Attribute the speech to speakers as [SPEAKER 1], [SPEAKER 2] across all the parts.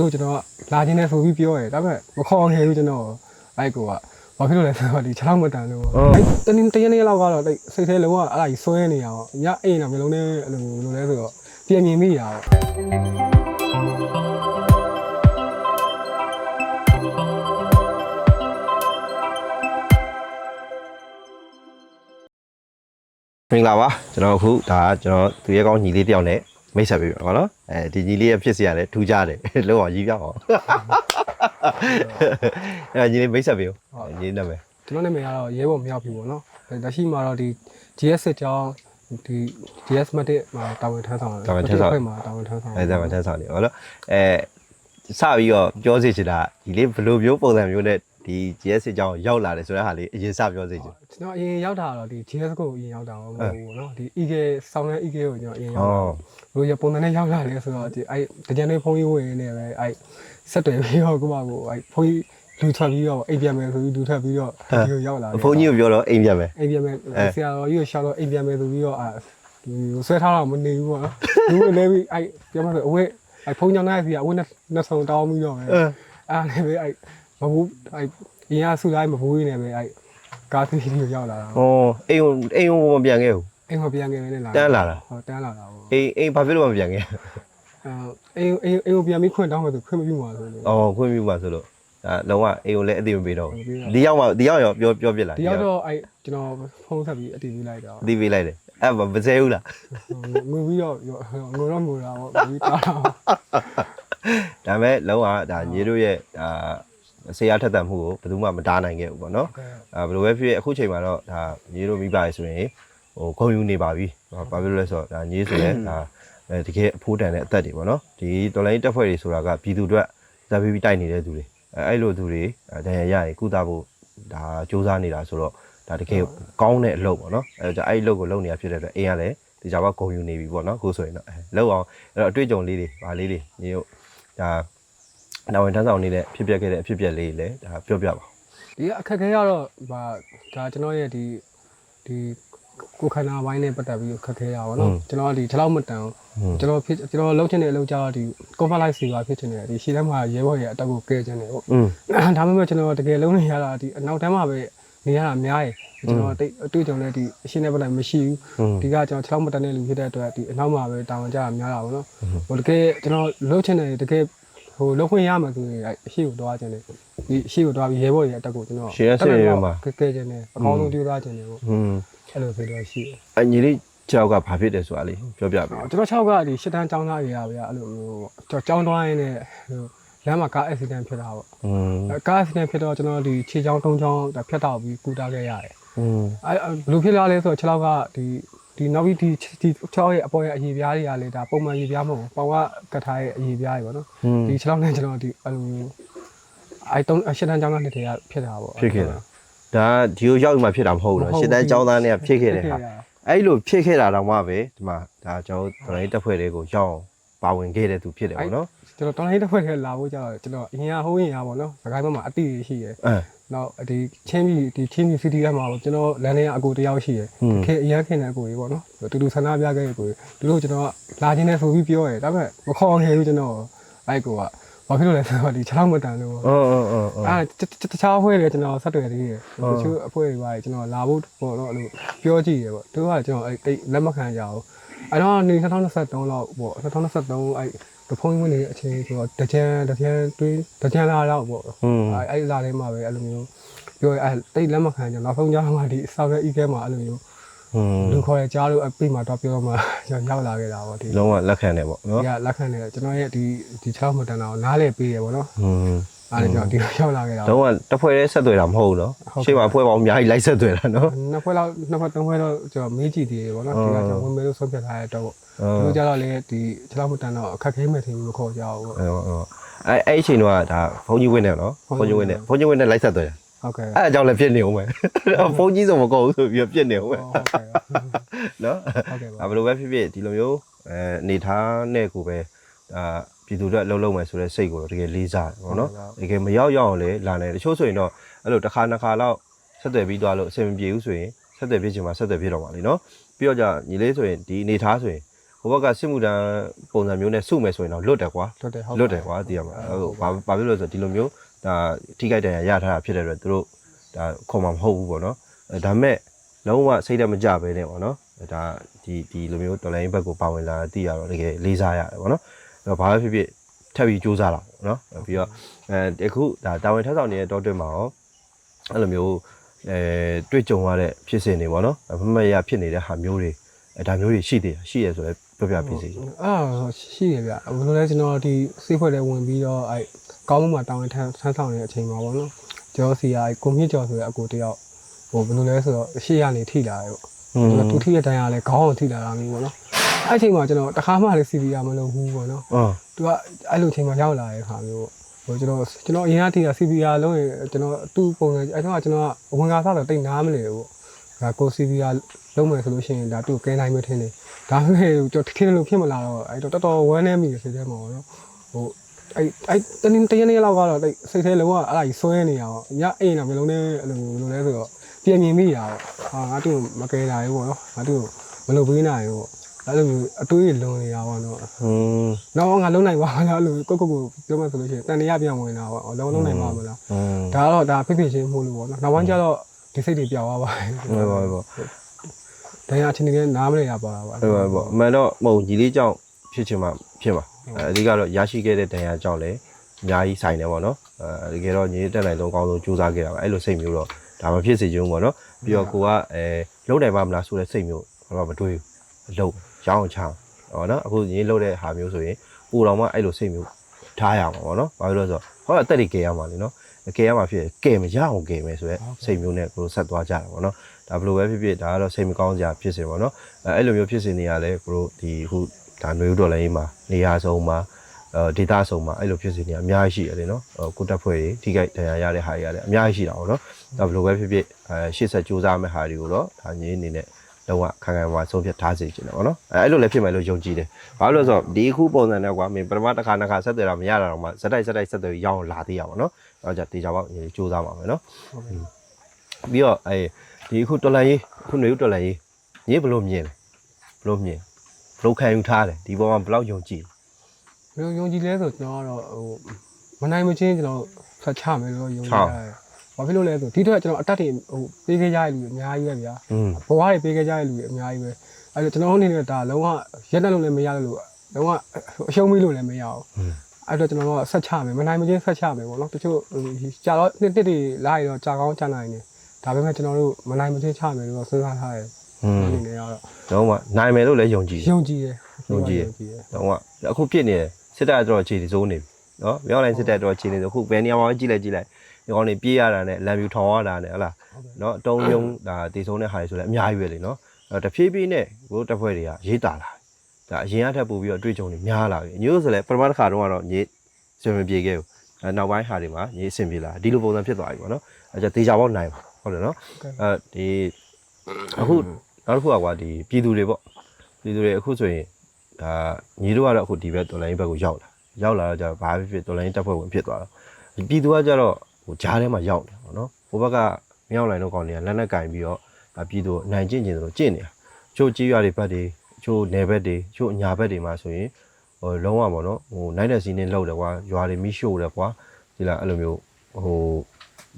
[SPEAKER 1] တို့ကျွန်တော်ကလာခြင်းနဲ့ဆိုပြီးပြောတယ်ဒါပေမဲ့မခေါ်ခဲ့ဘူးကျွန်တော်အဲ့ကိုကဘာဖြစ်လို့လဲဆိုတော့ဒီ6မတန်လို့အဲ့တနေ့တရက်နေ့လောက်ကတော့အဲ့စိတ်ထဲလုံးဝအဲ့ဒါကြီးဆွဲနေရအောင်ညအိမ်တော့မျိုးလုံးနဲ့အဲ့လိုလိုလဲဆိုတော့ပြင်မြင်မိရအောင်
[SPEAKER 2] မင်္ဂလာပါကျွန်တော်အခုဒါကကျွန်တော်သူရဲကောင်းညီလေးတယောက်နဲ့ မိတ်ဆက်ပေးပါတော့နော်အဲဒီညီလေးရဲ့ဖြစ်စီရတယ်ထူးကြတယ်လုံးအောင်ကြီးပြအောင်အဲညီလေးမိတ်ဆက်ပေးအောင်ညီလေးနာမည်
[SPEAKER 1] ကျွန်တော်နာမည်ကတော့ရဲဘော်မြောက်ပြီပေါ့နော်အဲ့ဒါရှိမှတော့ဒီ GS စစ်ကြောင်းဒီ GS Matic မှာတာဝန်ထမ်းဆောင်တယ်ဖွဲ့မှာတာဝန်ထမ်းဆောင်
[SPEAKER 2] အဲဒါမှထမ်းဆောင်နေဟုတ်နော်အဲစပြီးတော့ပြောစီချင်တာညီလေးဘယ်လိုမျိုးပုံစံမျိုးနဲ့ ဒီ GS အကြောင်းရောက်လာတယ်ဆိုတဲ့ဟာလေးအရင်စပြောစီချင်
[SPEAKER 1] ကျွန်တော်အရင်ရောက်တာတော့ဒီ GS ကိုအရင်ရောက်တာမဟုတ်ဘူးเนาะဒီ EK ဆောင်းတဲ့ EK ကိုကျွန်တော်အရင်ရောက်တာဘယ်လိုရပုံစံနဲ့ရောက်လာလဲဆိုတော့ဒီအဲတကြံလေးဖုန်းကြီးဝင်နေပဲအဲဆက်တယ်ပြီးတော့ကိုမကိုအဲဖုန်းကြီးလူထွက်ပြီးတော့အိမ်ပြန်မယ်ဆိုပြီးလူထွက်ပြီးတော့ဒီကိုရောက်လာတယ်
[SPEAKER 2] ဖုန်းကြီးကိုပြောတော့အိမ်ပြန်မယ်
[SPEAKER 1] အိမ်ပြန်မယ်ဆရာတော်ကြီးကိုရှောက်တော့အိမ်ပြန်မယ်ဆိုပြီးတော့အဲဒီဆွဲထားတော့မနေဘူးပေါ့နော်လူလည်းပြီးအဲပြန်မဆိုအဝဲအဲဖုန်းကြောင့်နိုင်စီကအဝဲနှစ်ဆောင်တောင်းပြီးတော့ပဲအဲလည်းပဲအဲ မဘူးအဲအရင်ကဆူလိုက်မဘူးရင်းနဲ့ပဲအဲကားစီးကိုရောက်လာတာ
[SPEAKER 2] ဟောအိမ်ကိုအိမ်ကိုမပြန်ခဲ့ဘူး
[SPEAKER 1] အိမ်မှာပြန်ခဲ့နေလာ
[SPEAKER 2] တန်းလာတာ
[SPEAKER 1] ဟောတန်းလာတာပေါ့
[SPEAKER 2] အိမ်အိမ်ဘာဖြစ်လို့မပြန်ခဲ့
[SPEAKER 1] အဲအိမ်အိမ်အိမ်ကိုပြန်ပြီးခွင့်တောင်းမှဆိုခွင့်မပြုမှာဆိုလို့
[SPEAKER 2] အော်ခွင့်ပြုပါဆိုလို့ဒါလုံးဝအိမ်ကိုလည်းအတိမပေးတော့
[SPEAKER 1] မပေးတော့
[SPEAKER 2] ဒီရောက်မှဒီရောက်ရောပြောပြောပြစ်လာ
[SPEAKER 1] ဒီရောက်တော့အဲကျွန်တော်ဖုန်းဆက်ပြီးအတည်ပြုလိုက်တော့
[SPEAKER 2] အတိပေးလိုက်တယ်အဲ့မမစဲဘူးလား
[SPEAKER 1] ငွေပြီးတော့ငိုတော့ငိုတာပေါ့ပြီးတာတော့
[SPEAKER 2] ဒါပေမဲ့လုံးဝဒါညီတို့ရဲ့ဒါ ဆေးရထက်သန်မှုကိုဘယ်သူမှမတားနိုင်ခဲ့ဘူးပေါ့နော်အဲဘယ်လိုပဲဖြစ်ဖြစ်အခုချိန်မှာတော့ဒါညီတို့မိပါရဆိုရင်ဟိုဂုံယူနေပါပြီဘာဖြစ်လို့လဲဆိုတော့ဒါညီဆိုရင်ဒါအဲတကယ်အဖိုးတန်တဲ့အသက်တွေပေါ့နော်ဒီတော်လိုင်းတက်ဖွဲ့တွေဆိုတာကပြည်သူအတွက်ဇာပီပီတိုက်နေတဲ့သူတွေအဲအဲ့လိုသူတွေဒဏ်ရာရရင်ကုသဖို့ဒါစူးစမ်းနေတာဆိုတော့ဒါတကယ်ကောင်းတဲ့အလုပ်ပေါ့နော်အဲဒါအဲ့ဒီအလုပ်ကိုလုပ်နေတာဖြစ်တဲ့အတွက်အိမ်ကလည်းဒီကြပါဂုံယူနေပြီပေါ့နော်အခုဆိုရင်တော့အဲလောက်အောင်အဲ့တော့အတွေ့အကြုံလေးတွေဗာလေးတွေညီတို့ဒါ နာဝင်ထမ်းဆောင်နေတဲ့ဖြစ်ပျက်ခဲ့တဲ့အဖြစ်ပျက်လေးတွေလည်းဒါပြောပြပါဦး
[SPEAKER 1] ဒီအခက်ခဲကတော့ဗာဒါကျွန်တော်ရဲ့ဒီဒီကိုခန္ဓာပိုင်းနဲ့ပတ်သက်ပြီးအခက်ခဲရပါတော့ကျွန်တော်ဒီဒီလောက်မတန်ကျွန်တော်ဖြစ်ကျွန်တော်လုပ်ချင်တဲ့အလုပ်ကြတော့ဒီ cover life စီပါဖြစ်ချင်တယ်ဒီရှီလက်မှာရဲဘော်ရဲ့အတက်ကိုကဲချင်တယ်ဟုတ်
[SPEAKER 2] อืม
[SPEAKER 1] ဒါမှမဟုတ်ကျွန်တော်တကယ်လုံးနေရတာဒီအနောက်တန်းမှာပဲနေရတာအများကြီးကျွန်တော်တိတ်အတွေ့အကြုံနဲ့ဒီအရှင်းနဲ့ပတ်သက်မရှိဘူးဒီကကျွန်တော်6လောက်မတန်တဲ့လူဖြစ်တဲ့အတွက်ဒီအနောက်မှာပဲတာဝန်ကြတာများတာပေါ့နော်ဟိုတကယ်ကျွန်တော်လုပ်ချင်တယ်တကယ် ဟိုလုပ်ခွင့်ရမှာဆိုရင်အရှိကိုတွားချင်တယ်ဒီအရှိကိုတွားပြီးရဲဘော်ရဲ့အတက်ကိုကျွန်တော်ကဲကဲချင်တယ်အကောင်းဆုံးကြိုးစားချင်တယ်ပေါ့
[SPEAKER 2] อืม
[SPEAKER 1] အဲ့လိုဆိုတော့ရှိတယ်
[SPEAKER 2] အညီလေးကြောက်ကဘာဖြစ်တယ်ဆိုတာလေးပြောပြပေး
[SPEAKER 1] ကျွန်တော်6ကဒီရှစ်တန်းចောင်းသားကြီးရပါဗျာအဲ့လိုမျိုးကျွန်တော်ចောင်းသွားရင်းနဲ့ဟိုလမ်းမှာကား accident ဖြစ်တာပေါ့
[SPEAKER 2] อืม
[SPEAKER 1] ကား accident ဖြစ်တော့ကျွန်တော်ဒီခြေချောင်းတုံးချောင်းဖြတ်တော့ပြီးကူတာခဲ့ရတယ်
[SPEAKER 2] อืม
[SPEAKER 1] အဲဘယ်လိုဖြစ်လာလဲဆိုတော့6လောက်ကဒီ ဒီနောက်ပြီးဒီဒီ6ရဲ့အပေါ်ရဲ့အရေးပြားတွေကလေဒါပုံမှန်ရေးပြားမဟုတ်ဘူးပေါင်ကကထားရဲ့အရေးပြားတွေပေါ့နော်
[SPEAKER 2] อืม
[SPEAKER 1] ဒီ6လောက်နဲ့ကျွန်တော်ဒီအဲ့လိုမျိုးအဲတုံးရှစ်တန်းចောင်းသားနှစ်ထည်ကဖြစ်တာပေါ့
[SPEAKER 2] ဖြစ်ခဲ့တာဒါဒီကိုရောက်မှဖြစ်တာမဟုတ်ဘူးနော်ရှစ်တန်းចောင်းသားနဲ့ဖြစ်ခဲ့တယ်ဟာအဲ့လိုဖြစ်ခဲ့တာတော့မှပဲဒီမှာဒါကျွန်တော်တော်လိုင်းတက်ဖွဲ့တွေကိုရောက်အောင် ပါဝင်ခဲ့တဲ့သူဖြစ်တယ်ပေါ့နော်
[SPEAKER 1] ကျွန်တော်တောင်းလိုက်တစ်ဖွဲ့ထဲလာဖို့ကြတော့ကျွန်တော်အရင်ကဟိုးရင်ရပါတော့စကိုင်းဘက်မှာအတိတွေရှိရယ်
[SPEAKER 2] အဲ
[SPEAKER 1] နောက်ဒီချင်းပြည်ဒီချင်းပြည် city ကမှာပေါ့ကျွန်တော်လမ်းထဲကအကိုတယောက်ရှိရယ်ခေအရင်ခင်တဲ့အကိုကြီးပေါ့နော်တူတူဆန္ဒပြခဲ့တဲ့အကိုကြီးသူတို့ကျွန်တော်ကလာခြင်းနဲ့ဆိုပြီးပြောတယ်ဒါပေမဲ့မခေါ်ခဲ့ဘူးကျွန်တော်အဲ့ကိုကဘာဖြစ်လို့လဲဆိုတော့ဒီ6လောက်မတန်လို့
[SPEAKER 2] အော်အော်အော်အော်
[SPEAKER 1] အဲတခြားအဖွဲ့တွေကျွန်တော်ဆက်တွေ့သေးတယ်တချို့အဖွဲ့တွေပါကျွန်တော်လာဖို့ပေါ့နော်အဲ့လိုပြောကြည့်ရပေါ့သူကကျွန်တော်အဲ့အဲ့လက်မခံကြအောင် အဲ့တော့နေ2023လောက်ပေါ့2023အဲ့တဖုံးဝင်နေတဲ့အချိန်ဆိုတော့တကြံတကြံတွေးတကြံလာတော့ပေါ့အဲ့အဲ့လာထဲမှာပဲအဲ့လိုမျိုးပြောရအဲ့တိတ်လက်မခံကြနောက်ဆုံးကြတော့မှဒီအစားပဲဤခဲမှာအဲ့လိုမျိုးလူခေါ်ရကြားလို့အပြိမှာတော့ပြောမှရောက်လာခဲ့တာပေါ့ဒီ
[SPEAKER 2] လုံးဝလက်ခံတယ်ပေါ့နော်
[SPEAKER 1] ဒီကလက်ခံတယ်ကျွန်တော်ရဲ့ဒီဒီချောင်းမတန်တာကိုနားလဲပေးတယ်ပေါ့နော်
[SPEAKER 2] อืม
[SPEAKER 1] အဲ့ဒါကျွန်တော်ဒီရောက်လာခဲ့တာ
[SPEAKER 2] လုံးဝတစ်ဖွဲ့လေးဆက်သွယ်တာမဟုတ်ဘူးနော်ရှေ့မှာဖွဲ့ပေါင်းအများကြီးလိုက်ဆက်သွယ်တာနော်
[SPEAKER 1] နှစ်ဖွဲ့လောက်နှစ်ဖွဲ့သုံးဖွဲ့တော့ကျွန်တော်မေးကြည့်သေးတယ်ပေါ့နော်ဒီကကျွန်တော်ဝင်မေးလို့ဆုံးဖြတ်ထားတဲ့တော့ပေါ့
[SPEAKER 2] အော်
[SPEAKER 1] သူကြတော့လေဒီ6မတန်တော့အခက်ခဲမဲ့ထင်လို့ခေါ်ကြအောင်ပေါ့
[SPEAKER 2] အဲ့တော့အဲ့အဲ့အချိန်တော့ဒါဖုန်းကြီးဝင်တယ်နော်ဖုန်းကြီးဝင်တယ်ဖုန်းကြီးဝင်တယ်လိုက်ဆက်သွယ်တာ
[SPEAKER 1] ဟုတ်ကဲ့
[SPEAKER 2] အဲ့အကြောင်းလည်းပြစ်နေအောင်မယ်ဖုန်းကြီးဆိုမကောဘူးဆိုပြီးတော့ပြစ်နေအောင်မယ်
[SPEAKER 1] ဟုတ်ကဲ့
[SPEAKER 2] နော်
[SPEAKER 1] ဟုတ်ကဲ့ပါ
[SPEAKER 2] အဲ့ဘယ်လိုပဲဖြစ်ဖြစ်ဒီလိုမျိုးအဲအနေထားနဲ့ကိုပဲအာ ပြည်သူတွေအလုံးလုံးမယ်ဆိုတဲ့စိတ်ကိုတော့တကယ်လေးစားတယ်ပေါ့နော်တကယ်မရောက်ရောက်အောင်လေလာနေတချို့ဆိုရင်တော့အဲ့လိုတစ်ခါနှစ်ခါလောက်ဆက်သွယ်ပြီးသွားလို့အဆင်မပြေဘူးဆိုရင်ဆက်သွယ်ဖြစ်ချင်မှဆက်သွယ်ဖြစ်တော့ပါလေနော်ပြီးတော့じゃညီလေးဆိုရင်ဒီအနေထားဆိုရင်ဟဟိုဘက်ကစစ်မှုတန်းပုံစံမျိုးနဲ့စုမယ်ဆိုရင်တော့လွတ်တယ်ကွာ
[SPEAKER 1] လွတ်တယ်ဟုတ်
[SPEAKER 2] လွတ်တယ်ကွာသိရမှာဟိုဘာဘာဖြစ်လို့လဲဆိုတော့ဒီလိုမျိုးဒါထိခိုက်တန်ရာရထားတာဖြစ်တဲ့အတွက်သူတို့ဒါခေါ်မှာမဟုတ်ဘူးပေါ့နော်အဲဒါပေမဲ့လုံးဝစိတ်တက်မကြပဲနဲ့ပေါ့နော်ဒါဒီဒီလိုမျိုးတော်လိုင်းဘက်ကိုပါဝင်လာတာသိရတော့တကယ်လေးစားရတယ်ပေါ့နော်အဲ့ တော့ဘာပဲဖြစ်ဖြစ်ထပ်ပြီးစူးစမ်းလာပေါ့နော်ပြီးတော့အဲအခုဒါတာဝန်ထမ်းဆောင်နေတဲ့တောတွင်းမှာရောအဲ့လိုမျိုးအဲတွေ့ကြုံရတဲ့ဖြစ်စဉ်တွေပေါ့နော်မမရဖြစ်နေတဲ့ဟာမျိုးတွေအဲဒါမျိုးတွေရှိသေးတယ်ရှိရဆိုလဲပြောပြပြစီ
[SPEAKER 1] အာရှိရဗျဘယ်လိုလဲကျွန်တော်ဒီစေးဖွဲ့တဲ့ဝင်ပြီးတော့အဲကောင်းမှုမှာတောင်းရင်ထမ်းဆန်းဆောင်နေတဲ့အချိန်မှာပေါ့နော်ကျော်စီကကိုမြင့်ကျော်ဆိုတဲ့အကိုတယောက်ဟိုဘယ်လိုလဲဆိုတော့ရှေ့ကနေထိလာတယ်ပေါ့
[SPEAKER 2] อืม
[SPEAKER 1] သူထိတဲ့တန်းရလဲခေါင်းအောင်ထိလာတာမျိုးပေါ့နော် အဲ့အချိန်မှာကျွန်တော်တခါမှလည်း CVR မလုပ်ဘူးပေါ့နော်
[SPEAKER 2] အော်
[SPEAKER 1] သူကအဲ့လိုအချိန်မှာရောက်လာတဲ့ခါမျိုးဟိုကျွန်တော်ကျွန်တော်အရင်ကထိတာ CVR လုံးရင်ကျွန်တော်သူ့ပုံစံအဲ့တော့ကျွန်တော်ကဝင်ကားစားတော့တိတ်နားမလဲဘူးဒါကို CVR လုံးမယ်ဆိုလို့ရှိရင်ဒါသူ့ကိုကဲနိုင်မထင်နေဒါပေမဲ့ကျွန်တော်ထင်းလို့ဖြစ်မလာတော့အဲ့တော့တော်တော်ဝမ်းနေမိတယ်စိတ်ထဲမှာပေါ့နော်ဟိုအဲ့အဲ့တနည်းတရနေ့လောက်ကတော့တိတ်စိတ်ထဲလုံးဝအဲ့ဒါကြီးဆွဲနေရအောင်ညအိမ်တော့မျိုးလုံးနဲ့အဲ့လိုမျိုးလဲဆိုတော့ပြင်မြင်မိရအောင်ဟာငါတို့မကဲနိုင်ဘူးပေါ့နော်ငါတို့မလုပ်ပေးနိုင်ဘူးပေါ့ အဲ့လိုမျိုးအတွေးလွန်နေတာပေါ့နော်
[SPEAKER 2] อืม
[SPEAKER 1] တော့ငါလုံးနိုင်ပါလားလို့ကိုကိုကိုပြောမှဆိုလို့ရှိရင်တန်တရားပြန်ဝင်တာပေါ့လုံးလုံးနိုင်ပါမလား
[SPEAKER 2] อืม
[SPEAKER 1] ဒါကတော့ဒါဖြစ်ဖြစ်ချင်းမှုလို့ပေါ့နော်နောက်ပိုင်းကျတော့ဒီစိတ်တွေပြောင်းသွားပါပြီ
[SPEAKER 2] ဟုတ်ပါဘူး
[SPEAKER 1] တရားချင်းတွေနားမလဲရပါပါ
[SPEAKER 2] ဟုတ်ပါဘူးအမှန်တော့မဟုတ်ကြီးလေးကြောင့်ဖြစ်ချင်မှဖြစ်မှာအဲအဓိကတော့ရရှိခဲ့တဲ့တရားကြောင့်လည်းအများကြီးဆိုင်တယ်ပေါ့နော်အဲတကယ်တော့ညီတက်နိုင်ဆုံးအကောင်းဆုံးကြိုးစားခဲ့တာပါအဲ့လိုစိတ်မျိုးတော့ဒါမဖြစ်စေချင်ဘူးပေါ့နော်ပြီးတော့ကိုကအဲလုံးနိုင်ပါမလားဆိုတဲ့စိတ်မျိုးဘာမှမတွေးဘူးအလုံး ရောင်းအောင်ချအောင်ဟောနော်အခုညီလုံးတဲ့ဟာမျိုးဆိုရင်ပူတော်မှအဲ့လိုစိတ်မျိုးထားရမှာပေါ့နော်ဘာလို့လဲဆိုတော့ဟောအသက်တွေကယ်ရမှာလေနော်ကယ်ရမှာဖြစ်ကယ်မရအောင်ကယ်မယ်ဆိုရက်စိတ်မျိုးနဲ့ကိုဆက်သွားကြတာပေါ့နော်ဒါဘယ်လိုပဲဖြစ်ဖြစ်ဒါကတော့စိတ်မကောင်းစရာဖြစ်စေပေါ့နော်အဲအဲ့လိုမျိုးဖြစ်စေနေရလဲကိုတို့ဒီအခုဒါနွေဦးတော်လည်းမှာနေရာဆုံးမှာအဲဒေတာဆုံးမှာအဲ့လိုဖြစ်စေနေရအများကြီးရှိရတယ်နော်ကိုတက်ဖွဲ့တွေထိခိုက်ဒဏ်ရာရတဲ့ဟာတွေရတယ်အများကြီးရှိတာပေါ့နော်ဒါဘယ်လိုပဲဖြစ်ဖြစ်အဲရှေ့ဆက်ကြိုးစားမယ့်ဟာတွေကိုတော့ဒါငင်းအနေနဲ့ လုံးဝခံခံပါဆုံးဖြတ်ထားစေချင်တယ်ပေါ့နော်အဲအဲ့လိုလည်းဖြစ်မယ်လို့ယုံကြည်တယ်ဘာလို့လဲဆိုတော့ဒီအခုပုံစံနဲ့ကွာမင်းပထမတစ်ခါနှစ်ခါဆက်သွယ်တာမရတာတော့မှဇက်တိုက်ဇက်တိုက်ဆက်သွယ်ပြီးရအောင်လာသေးရပါတော့နော်အဲကြတေချာပေါက်ညီကြိုးစားပါမယ်နော်ပြီးတော့အဲဒီအခုတော်လန်ရေးအခုနေဦးတော်လန်ရေးညီဘယ်လိုမြင်လဲဘယ်လိုမြင်ဘယ်လိုခံယူထားတယ်ဒီပေါ်မှာဘယ်လောက်ယုံကြည်
[SPEAKER 1] ယုံယုံကြည်လဲဆိုကျွန်တော်ကတော့ဟိုမနိုင်မချင်းကျွန်တော်ဆက်ချမယ်လို့ယုံကြည်ရတယ် ဘာဖြစ်လို့လဲဆိုဒီထက်ကျွန်တော်အတက်တွေဟိုပေးခဲ့ကြရတဲ့လူတွေအများကြီးပဲဗျာဘဝတွေပေးခဲ့ကြရတဲ့လူတွေအများကြီးပဲအဲ့တော့ကျွန်တော်အနေနဲ့ဒါလုံးဝရက်တက်လို့လည်းမရလို့လုံးဝအရှုံးမိလို့လည်းမရအောင်အဲ့တော့ကျွန်တော်ကဆက်ချမယ်မနိုင်မချင်းဆက်ချမယ်ပေါ့နော်တချို့ကြာတော့နှစ်နှစ်တွေလာရတော့ကြာကောင်းကြာနိုင်တယ်ဒါပေမဲ့ကျွန်တော်တို့မနိုင်မချင်းချမယ်လို့စဉ်းစားထားတယ်အနေနဲ့ကတော့
[SPEAKER 2] တော့မှနိုင်မယ်လို့လည်းယုံကြည်ယုံ
[SPEAKER 1] ကြည်ရယ်
[SPEAKER 2] ယုံကြည်ရယ်တော့မှအခုပြစ်နေတယ်စစ်တပ်ကတော့ခြေစိုးနေပြီနော်မြောက်လိုင်းစစ်တပ်ကတော့ခြေနေဆိုအခုဘယ်နေရာမှာကြည့်လိုက်ကြည့်လိုက် ဒီကောင်တွေပြေးရတာနဲ့လမ်းပြူထောင်ရတာနဲ့ဟလားနော်အတုံးယုံဒါတေဆုံးတဲ့ဟာတွေဆိုလည်းအများကြီးပဲလေနော်အဲ့တဖြည်းဖြည်းနဲ့ကိုတပ်ဖွဲ့တွေကရေးတာလာဒါအရင်အထက်ပို့ပြီးတော့အတွေ့အကြုံတွေများလာပြီညို့ဆိုလည်းပထမတစ်ခါတော့ကတော့ညစ်စင်မပြေခဲ့ဘူးအဲနောက်ပိုင်းဟာတွေမှာညစ်အဆင်ပြေလာဒီလိုပုံစံဖြစ်သွားပြီပေါ့နော်အဲကြတေချာပေါက်နိုင်ပါဟုတ်တယ်နော်အဲဒီအခုနောက်တစ်ခုကကွာဒီပြည်သူတွေပေါ့ပြည်သူတွေအခုဆိုရင်ဒါညီတို့ကတော့အခုဒီဘက်တော်လိုင်းဘက်ကိုရောက်လာရောက်လာတော့ကျတော့ဘာဖြစ်ဖြစ်တော်လိုင်းတက်ဖွဲ့ဝင်ဖြစ်သွားတော့ပြည်သူကကျတော့ ဟိုဂျားထဲမှာရောက်နေပေါ့နော်ဟိုဘက်ကမြောက်လိုင်းတို့ကောင်တွေကလက်နဲ့ကင်ပြီးတော့ဒါပြည်သူကိုအနိုင်ကျင့်ကျင်သလိုကျင့်နေတာချို့ကြီးရွာတွေဘက်တွေချို့နယ်ဘက်တွေချို့ညာဘက်တွေမှာဆိုရင်ဟိုလုံးဝပေါ့နော်ဟိုနိုင်တဲ့စီးနေလောက်တယ်ကွာရွာတွေမိရှို့တယ်ကွာဒီလားအဲ့လိုမျိုးဟို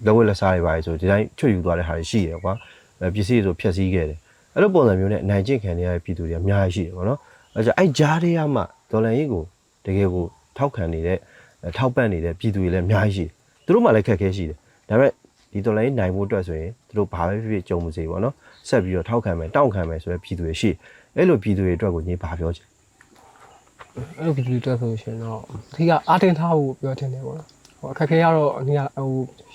[SPEAKER 2] လက်ဝက်လက်စားတွေပါလေဆိုဒီတိုင်းချွတ်ယူသွားတဲ့ဟာတွေရှိတယ်ကွာအဲပစ္စည်းတွေဆိုဖျက်ဆီးခဲ့တယ်အဲ့လိုပုံစံမျိုးနဲ့အနိုင်ကျင့်ခံနေရတဲ့ပြည်သူတွေအများကြီးရှိတယ်ပေါ့နော်အဲကြအဲ့ဂျားတွေကမှဒေါ်လာရေးကိုတကယ်ကိုထောက်ခံနေတဲ့ထောက်ပံ့နေတဲ့ပြည်သူတွေလည်းအများကြီးရှိတယ် သူတို့မှလည်းခက်ခဲရှိတယ်ဒါပေမဲ့ဒီဒေါ်လာရေးနိုင်ဖို့အတွက်ဆိုရင်သူတို့ဘာပဲဖြစ်ဖြစ်ကြုံမစေဘူးပေါ့နော်ဆက်ပြီးတော့ထောက်ခံမယ်တောင့်ခံမယ်ဆိုတဲ့ပြည်သူတွေရှိအဲ့လိုပြည်သူတွေအတွက်ကိုညီဘာပြောချင်
[SPEAKER 1] အဲ့လိုပြည်တက်ဆိုရှင်တော့ဒီကအာတင်ထားဖို့ပြောချင်တယ်ပေါ့နော်ဟိုအခက်ခဲကတော့အနည်းဟို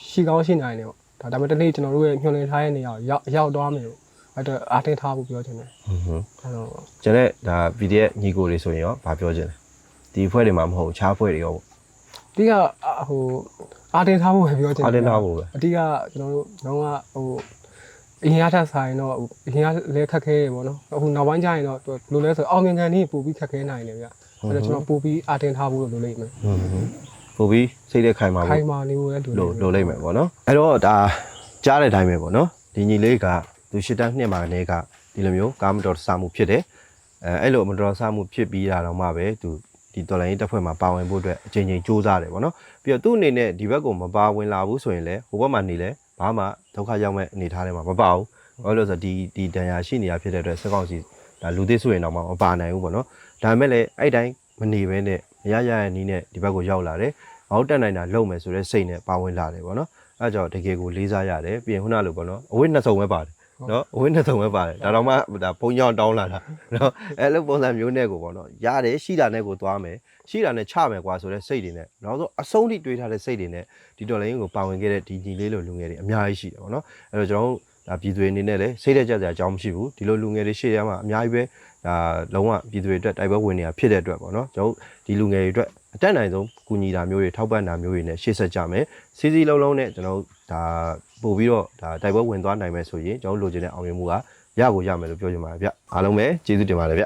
[SPEAKER 1] ရှီကောင်းရှိနိုင်တယ်ပေါ့ဒါဒါပေမဲ့တနေ့ကျွန်တော်တို့ရဲ့ညှို့လင်းထားတဲ့နေရာကိုရောက်ရောက်သွားမယ်ပေါ့အဲ့တော့အာတင်ထားဖို့ပြောချင်တယ်
[SPEAKER 2] ဟွန်းဟွန်း
[SPEAKER 1] အဲ့တော့
[SPEAKER 2] ကျန်တဲ့ဒါ PDF ညီကိုတွေဆိုရင်ရောဘာပြောချင်လဲဒီအဖွဲ့တွေမှာမဟုတ်ခြားအဖွဲ့တွေရောပေါ့
[SPEAKER 1] ဒီကဟို အာတင်ထားဖို့ပဲပြောချင်တယ်
[SPEAKER 2] အားတင်းထားဖို့ပဲ
[SPEAKER 1] အတိကကျွန်တော်တို့တော့ကဟိုအရင်အထက်ဆိုင်တော့အရင်ကလည်းခက်ခဲရပေါ့နော်အခုနောက်ပိုင်းကျရင်တော့ဘယ်လိုလဲဆိုအောင်မြင်ခံနေပို့ပြီးခက်ခဲနိုင်တယ်ဗျအဲ့တော့ကျွန်တော်ပို့ပြီးအာတင်ထားဖို့လို့လုပ်လိုက်မယ်
[SPEAKER 2] ဟွန်းဟွန်းပို့ပြီးစိတ်သက်ခိုင်ပါ
[SPEAKER 1] ခို
[SPEAKER 2] ဖို့
[SPEAKER 1] င်မာနေဖို့လည်း
[SPEAKER 2] လို့လို့လိုက်မယ်ပေါ့နော်အဲ့တော့ဒါကြားတဲ့အတိုင်းပဲပေါ့နော်ဒီညီလေးကသူရှစ်တန်းနှစ်မှာကနေကဒီလိုမျိုးကားမတော်တဆမှုဖြစ်တယ်အဲအဲ့လိုမတော်ဆမှုဖြစ်ပြီးတာတော့မှပဲသူ ဒီတော်လိုင်းရေးတပ်ဖွဲ့မှာပါဝင်ဖို့အတွက်အချိန်ချင်းစူးစမ်းတယ်ပေါ့နော်ပြီးတော့သူ့အနေနဲ့ဒီဘက်ကိုမပါဝင်လာဘူးဆိုရင်လည်းဟိုဘက်မှာနေလဲဘာမှဒုက္ခရောက်မဲ့အနေထားတွေမှာမပါဘူးဘာလို့လဲဆိုတော့ဒီဒီတန်ရာရှိနေတာဖြစ်တဲ့အတွက်စက်ကောင်စီဒါလူသိဆိုရင်တော့မပါနိုင်ဘူးပေါ့နော်ဒါပေမဲ့လည်းအဲ့တိုင်းမနေဘဲနဲ့မရရရဲ့နီးနဲ့ဒီဘက်ကိုရောက်လာတယ်ငါတို့တက်နိုင်တာလုပ်မယ်ဆိုတဲ့စိတ်နဲ့ပါဝင်လာတယ်ပေါ့နော်အဲကြောင့်တကယ်ကိုလေးစားရတယ်ပြီးရင်ခုနလိုပေါ့နော်အဝိနှစ်စုံပဲပါတယ် နော်အဝင်းနှစ်စုံပဲပါတယ်ဒါတော့မှဒါဘုံကြောင်တောင်းလာတာနော်အဲ့လိုပုံစံမျိုးနဲ့ကိုပေါ့နော်ရတယ်ရှိတာနဲ့ကိုသွားမယ်ရှိတာနဲ့ချမယ်ကွာဆိုတဲ့စိတ်တွေနဲ့နောက်ဆုံးအဆုံးထိတွေးထားတဲ့စိတ်တွေနဲ့ဒီတော်လိုင်းကိုပါဝင်ခဲ့တဲ့ဒီညီလေးလိုလူငယ်တွေအများကြီးရှိတယ်ပေါ့နော်အဲ့တော့ကျွန်တော်တို့ဒါပြည်သူတွေအနေနဲ့လည်းစိတ်သက်ကြစရာအကြောင်းမရှိဘူးဒီလိုလူငယ်တွေရှေ့ရမှာအများကြီးပဲဒါလုံးဝပြည်သူတွေအတွက်တိုက်ပွဲဝင်နေတာဖြစ်တဲ့အတွက်ပေါ့နော်ကျွန်တော်တို့ဒီလူငယ်တွေအတွက် အတက်နိုင်ဆုံးကူညီတာမျိုးတွေထောက်ပံ့တာမျိုးတွေနဲ့ရှေ့ဆက်ကြမယ်စီစီလုံးလုံးနဲ့ကျွန်တော်တို့ဒါပို့ပြီးတော့ဒါတိုက်ပွဲဝင်သွားနိုင်မယ်ဆိုရင်ကျွန်တော်တို့လိုချင်တဲ့အောင်မြင်မှုကရကိုရမယ်လို့ပြောချင်ပါတယ်ဗျအားလုံးပဲကျေးဇူးတင်ပါတယ်ဗျ